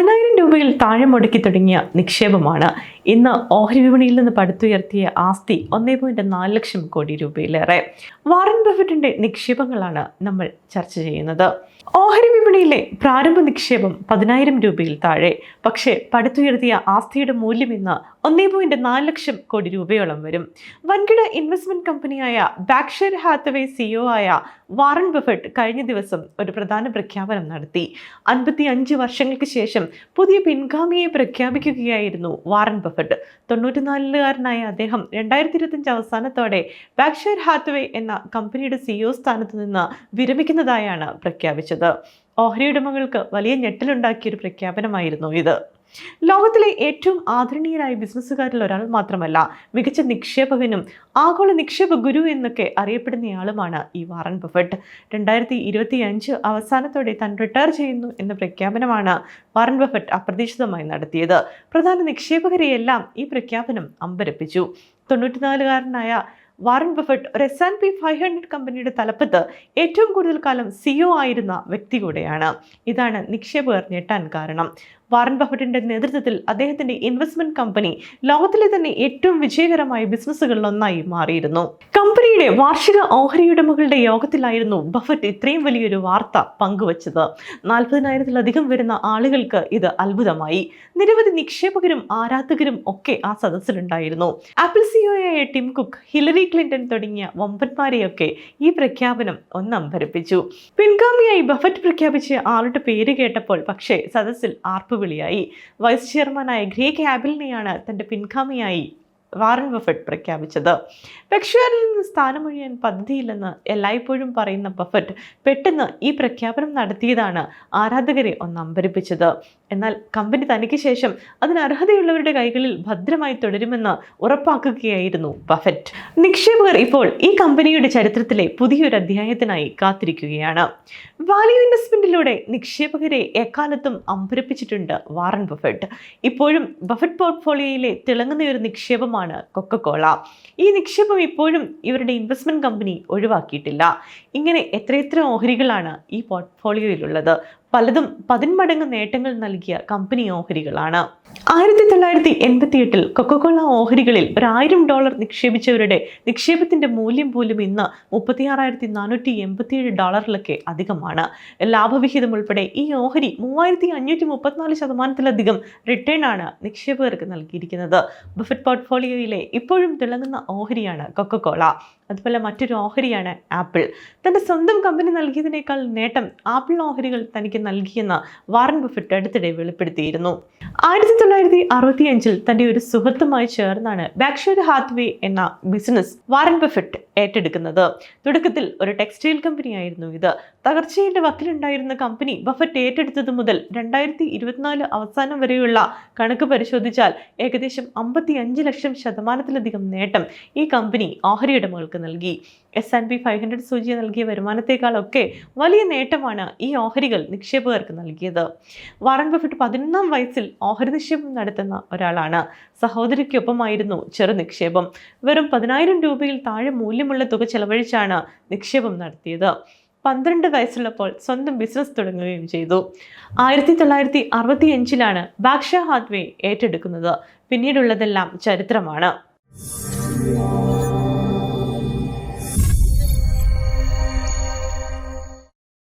പതിനായിരം രൂപയിൽ താഴെ മുടക്കി തുടങ്ങിയ നിക്ഷേപമാണ്. ഇന്ന് ഓഹരി വിപണിയിൽ നിന്ന് പടുത്തുയർത്തിയ ആസ്തി ഒന്നേ പോയിന്റ് നാല് ലക്ഷം കോടി രൂപയിലേറെ. വാറൻ ബഫറ്റിന്റെ നിക്ഷേപങ്ങളാണ് നമ്മൾ ചർച്ച ചെയ്യുന്നത്. ഓഹരി വിപണിയിലെ പ്രാരംഭ നിക്ഷേപം പതിനായിരം രൂപയിൽ താഴെ. പക്ഷേ പടുത്തുയർത്തിയ ആസ്തിയുടെ മൂല്യം ഇന്ന് ഒന്നേ പോയിന്റ് നാല് ലക്ഷം കോടി രൂപയോളം വരും. വൻകിട ഇൻവെസ്റ്റ്മെന്റ് കമ്പനിയായ ബാക്ഷർ ഹാത്തവേ സിഇഒ ആയ വാറൻ ബഫട്ട് കഴിഞ്ഞ ദിവസം ഒരു പ്രധാന പ്രഖ്യാപനം നടത്തി. അൻപത്തി അഞ്ച് വർഷങ്ങൾക്ക് ശേഷം പുതിയ പിൻഗാമിയെ പ്രഖ്യാപിക്കുകയായിരുന്നു വാറൻ ബഫട്ട് തൊണ്ണൂറ്റിനാലുകാരനായ അദ്ദേഹം രണ്ടായിരത്തി ഇരുപത്തഞ്ച് അവസാനത്തോടെ ബാക്ഷർ ഹാത്തവേ എന്ന കമ്പനിയുടെ സിഇഒ സ്ഥാനത്ത് നിന്ന് വിരമിക്കുന്നതായാണ് പ്രഖ്യാപിച്ചത്. ഓഹരി ഉടമകൾക്ക് വലിയ ഞെട്ടലുണ്ടാക്കിയൊരു പ്രഖ്യാപനമായിരുന്നു ഇത്. ലോകത്തിലെ ഏറ്റവും ആദരണീയരായ ബിസിനസ്സുകാരിൽ ഒരാൾ മാത്രമല്ല മികച്ച നിക്ഷേപകനും ആഗോള നിക്ഷേപ ഗുരു എന്നൊക്കെ അറിയപ്പെടുന്നയാളുമാണ് ഈ വാറൻ ബഫറ്റ്. രണ്ടായിരത്തി ഇരുപത്തി അഞ്ച് അവസാനത്തോടെ താൻ റിട്ടയർ ചെയ്യുന്നു എന്ന പ്രഖ്യാപനമാണ് വാറൻ ബഫറ്റ് അപ്രതീക്ഷിതമായി നടത്തിയത്. പ്രധാന നിക്ഷേപകരെയെല്ലാം ഈ പ്രഖ്യാപനം അമ്പരപ്പിച്ചു. തൊണ്ണൂറ്റിനാലുകാരനായ വാറൻ ബഫറ്റ് ഒരു S and P five hundred കമ്പനിയുടെ തലപ്പത്ത് ഏറ്റവും കൂടുതൽ കാലം സിഇഒ ആയിരുന്ന വ്യക്തി കൂടെയാണ് ഇതാണ് നിക്ഷേപകർ ഞെട്ടാൻ കാരണം. വാറൻ ബഫറ്റിന്റെ നേതൃത്വത്തിൽ അദ്ദേഹത്തിന്റെ ഇൻവെസ്റ്റ്മെന്റ് കമ്പനി ലോകത്തിലെ തന്നെ ഏറ്റവും വിജയകരമായ ബിസിനസ്സുകളിലൊന്നായി മാറിയിരുന്നു. കമ്പനിയുടെ വാർഷിക ഓഹരി ഉടമകളുടെ യോഗത്തിലായിരുന്നു ബഫറ്റ് ഇത്രയും വലിയൊരു വാർത്ത പങ്കുവച്ചത്. നാൽപ്പതിനായിരത്തിലധികം വരുന്ന ആളുകൾക്ക് ഇത് അത്ഭുതമായി. നിരവധി നിക്ഷേപകരും ആരാധകരും ഒക്കെ ആ സദസ്സിലുണ്ടായിരുന്നു. ആപ്പിൾ സിഒയായ ടിം കുക്ക് ഹിലറി ക്ലിന്റൺ തുടങ്ങിയ വമ്പന്മാരെയൊക്കെ ഈ പ്രഖ്യാപനം ഒന്നമ്പരപ്പിച്ചു. പിൻഗാമിയായി ബഫറ്റ് പ്രഖ്യാപിച്ച ആളുടെ പേര് കേട്ടപ്പോൾ പക്ഷേ സദസ്സിൽ ആർപ്പുവിളിയായി. വൈസ് ചെയർമാനായ ഗ്രേ ക്യാബിലിനെയാണ് തന്റെ പിൻഗാമിയായി വാറൻ ബഫറ്റ് പ്രഖ്യാപിച്ചത്. പെക്ഷുവറിൽ നിന്ന് സ്ഥാനമൊഴിയാൻ പദ്ധതിയില്ലെന്ന് എല്ലായ്പ്പോഴും പറയുന്ന ബഫറ്റ് പെട്ടെന്ന് ഈ പ്രഖ്യാപനം നടത്തിയതാണ് ആരാധകരെ ഒന്ന് അമ്പരിപ്പിച്ചത്. എന്നാൽ കമ്പനി തനിക്ക് ശേഷം അതിന് അർഹതയുള്ളവരുടെ കൈകളിൽ ഭദ്രമായി തുടരുമെന്ന് ഉറപ്പാക്കുകയായിരുന്നു ബഫറ്റ് നിക്ഷേപകർ ഇപ്പോൾ ഈ കമ്പനിയുടെ ചരിത്രത്തിലെ പുതിയൊരു അധ്യായത്തിനായി കാത്തിരിക്കുകയാണ്. വാല്യൂ ഇൻവെസ്റ്റ്മെന്റിലൂടെ നിക്ഷേപകരെ എക്കാലത്തും അമ്പരിപ്പിച്ചിട്ടുണ്ട് വാറൻ ബഫറ്റ് ഇപ്പോഴും ബഫറ്റ് പോർട്ട്ഫോളിയോയിലെ തിളങ്ങുന്ന ഒരു നിക്ഷേപമാണ് കൊക്കക്കോള. ഈ നിക്ഷേപം ഇപ്പോഴും ഇവരുടെ ഇൻവെസ്റ്റ്മെന്റ് കമ്പനി ഒഴിവാക്കിയിട്ടില്ല. ഇങ്ങനെ എത്രയെത്ര ഓഹരികളാണ് ഈ പോർട്ട്ഫോളിയോയിലുള്ളത് പലതും പതിന്മടങ്ങ് നേട്ടങ്ങൾ നൽകിയ കമ്പനി ഓഹരികളാണ്. ആയിരത്തി തൊള്ളായിരത്തി എൺപത്തി എട്ടിൽ കൊക്കക്കോള ഓഹരികളിൽ ഒരു ആയിരം ഡോളർ നിക്ഷേപിച്ചവരുടെ നിക്ഷേപത്തിന്റെ മൂല്യം പോലും ഇന്ന് മുപ്പത്തിയാറായിരത്തി നാനൂറ്റി എൺപത്തിയേഴ് ഡോളറിലൊക്കെ അധികമാണ്. ലാഭവിഹിതം ഉൾപ്പെടെ ഈ ഓഹരി മൂവായിരത്തി അഞ്ഞൂറ്റി മുപ്പത്തിനാല് ശതമാനത്തിലധികം റിട്ടേൺ ആണ് നിക്ഷേപകർക്ക് നൽകിയിരിക്കുന്നത്. ബഫറ്റ് പോർട്ട്ഫോളിയോയിലെ ഇപ്പോഴും തിളങ്ങുന്ന ഓഹരിയാണ് കൊക്കക്കോള അതുപോലെ മറ്റൊരു ഓഹരിയാണ് ആപ്പിൾ. തന്റെ സ്വന്തം കമ്പനി നൽകിയതിനേക്കാൾ നേട്ടം ആപ്പിൾ ഓഹരികൾ തനിക്ക് നൽകിയെന്ന് വാറൻ ബുഫിറ്റ് അടുത്തിടെ വെളിപ്പെടുത്തിയിരുന്നു. ആയിരത്തി തൊള്ളായിരത്തി അറുപത്തി അഞ്ചിൽ തന്റെ ഒരു സുഹൃത്തുമായി ചേർന്നാണ് ബാക്ഷർ ഹാത്വേ എന്ന ബിസിനസ് വാറൻ ബഫറ്റ് ഏറ്റെടുക്കുന്നത്. തുടക്കത്തിൽ ഒരു ടെക്സ്റ്റൈൽ കമ്പനിയായിരുന്നു ഇത്. തകർച്ചയുടെ വക്കിലുണ്ടായിരുന്ന കമ്പനി ബഫറ്റ് ഏറ്റെടുത്തത് മുതൽ രണ്ടായിരത്തി ഇരുപത്തിനാല് അവസാനം വരെയുള്ള കണക്ക് പരിശോധിച്ചാൽ ഏകദേശം അമ്പത്തി അഞ്ച് ലക്ഷം ശതമാനത്തിലധികം നേട്ടം ഈ കമ്പനി ഓഹരി ഉടമകൾക്ക് നൽകി. S and P five hundred സൂചി നൽകിയ വരുമാനത്തെക്കാളൊക്കെ വലിയ നേട്ടമാണ് ഈ ഓഹരികൾ നിക്ഷേപകർക്ക് നൽകിയത്. വാറൻ ബഫറ്റ് പതിനൊന്നാം വയസ്സിൽ ഓഹരി നിക്ഷേപം നടത്തുന്ന ഒരാളാണ്. സഹോദരിക്കൊപ്പമായിരുന്നു ചെറു നിക്ഷേപം. വെറും പതിനായിരം രൂപയിൽ താഴെ മൂല്യമുള്ള തുക ചെലവഴിച്ചാണ് നിക്ഷേപം നടത്തിയത്. പന്ത്രണ്ട് വയസ്സുള്ളപ്പോൾ സ്വന്തം ബിസിനസ് തുടങ്ങുകയും ചെയ്തു. ആയിരത്തി തൊള്ളായിരത്തി അറുപത്തി അഞ്ചിലാണ് ബാക്ഷ ഹാത്വേ ഏറ്റെടുക്കുന്നത്. പിന്നീടുള്ളതെല്ലാം ചരിത്രമാണ്.